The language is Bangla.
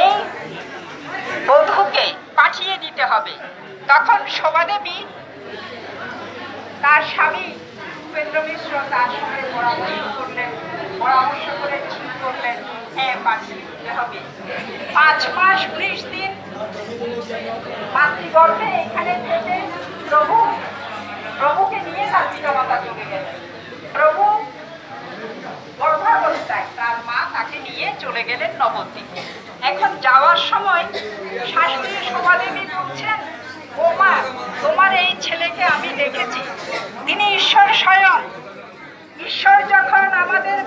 এই বধূকে পাঠিয়ে দিতে হবে তখন শোভাদেবী তার স্বামী উপেন্দ্র মিশ্র তার সঙ্গে পরামর্শ করলেন। পরামর্শ করে ঠিক করলেন। হ্যাঁ পাঠিয়ে দিতে হবে। পাঁচ মাস উনিশ দিন মাতৃগর্ভে এখানে থেকে প্রভু, প্রভুকে নিয়ে তার পিতামাতা চলে গেলেন। প্রভু গর্ভাবস্থায় তার মা তাকে নিয়ে চলে গেলেন নবদ্বীপে। এখন যাওয়ার সময় শাশুড়ি শোভাদেবী বলছেন, ও মা, তোমার এই ছেলেকে আমি দেখেছি। তিনি ঈশ্বর স্বয়ং।